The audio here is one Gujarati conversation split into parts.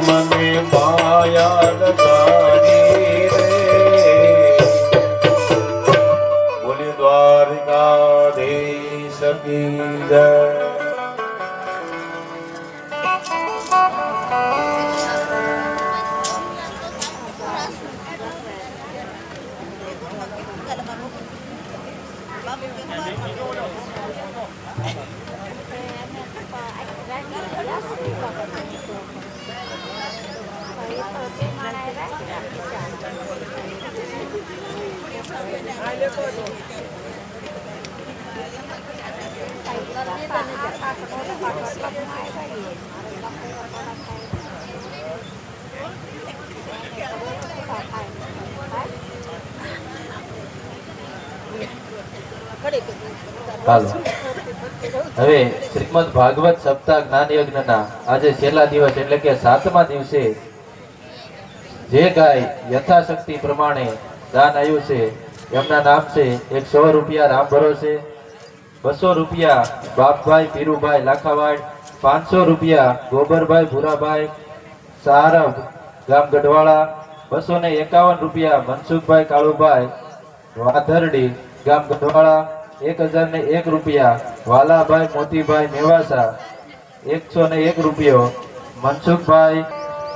મને માયા લગાડી રે બોલી દ્વારકાધીશ કી જય ચાલો. હવે શ્રીમદ ભાગવત સપ્તાહ જ્ઞાન યજ્ઞના આજે છેલ્લા દિવસ એટલે કે સાતમા દિવસે જે ગાય યથાશક્તિ પ્રમાણે દાન આવ્યું છે, એમના નામ છે એક સો રૂપિયા રામ ભરોસે બસો રૂપિયા બાપભાઈ પીરુભાઈ લાખાવાડ, પાંચસો રૂપિયા ગોબરભાઈ ભૂરાભાઈ સારભ ગામ ગઢવાળા, બસો ને એકાવન રૂપિયા મનસુખભાઈ કાળુભાઈ, વાધરડી ગામ ગઢવાળા, એક હજાર ને એક રૂપિયા વાલાભાઈ મોતીભાઈ મેવાસા, એકસો ને એક રૂપિયો મનસુખભાઈ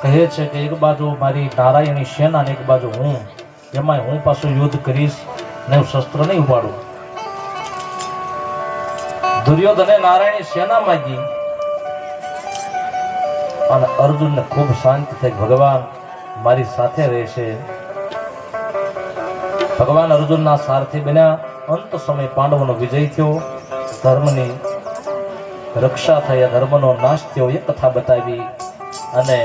કહે છે કે એક બાજુ મારી નારાયણી સેના એક બાજુ હું એમાં હું પાછું યુદ્ધ કરીશ ને હું શસ્ત્ર નહીં ઉપાડું. દુર્યોધને નારાયણી સેના માંગી અને અર્જુનને ખૂબ શાંત થઈ ભગવાન મારી સાથે રહેશે. ભગવાન અર્જુનના સારથી બન્યા અંત સમય પાંડવોનો વિજય થયો. ધર્મની રક્ષા થયા ધર્મનો નાશ થયો, એ કથા બતાવી અને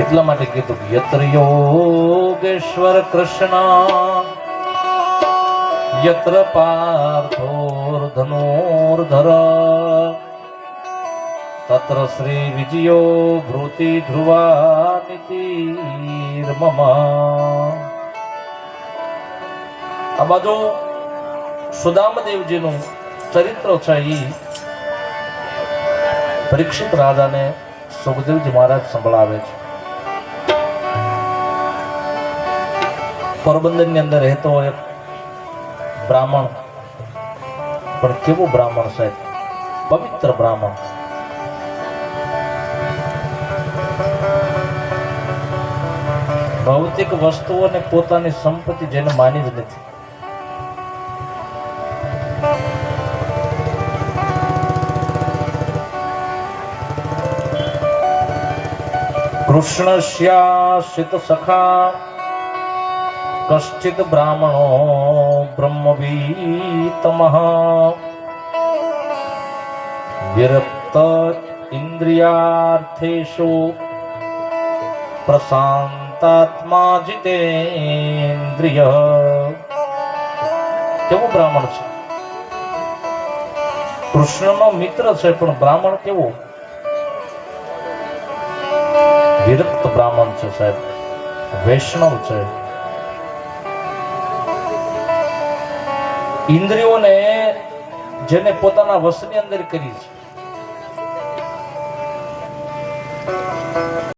એટલા માટે કીધું યત્ર યોગેશ્વર કૃષ્ણ. યત્ર પાર્થોર ધનુર્ધર તત્ર શ્રી વિજયો ભૃતિ ધ્રુવા નીતિર્મમ આ બાજુ સુદામદેવજીનું ચરિત્ર છે ઈ. પરીક્ષિત રાજાને સુખદેવજી મહારાજ સંભળાવે છે. પોરબંદરની અંદર રહેતો એક બ્રાહ્મણ. પણ કેવું બ્રાહ્મણ સાહેબ? પવિત્ર બ્રાહ્મણ. ભૌતિક વસ્તુઓને પોતાની સંપત્તિ જેને માની જ નથી. કૃષ્ણ કૃષ્ણસ્યાશ્રિત સખા કશ્ચિત બ્રાહ્મણો બ્રહ્મવીતમઃ વિરક્ત ઇન્દ્રિયાર્થેષુ પ્રશાંતાત્મા જીતેન્દ્રિય કેવું બ્રાહ્મણ છે? કૃષ્ણનો મિત્ર છે, પણ બ્રાહ્મણ કેવું? વિરક્ત બ્રાહ્મણ છે સાહેબ, વૈષ્ણવ છે. ઇન્દ્રિયોને જેને પોતાના વશની અંદર કરી છે.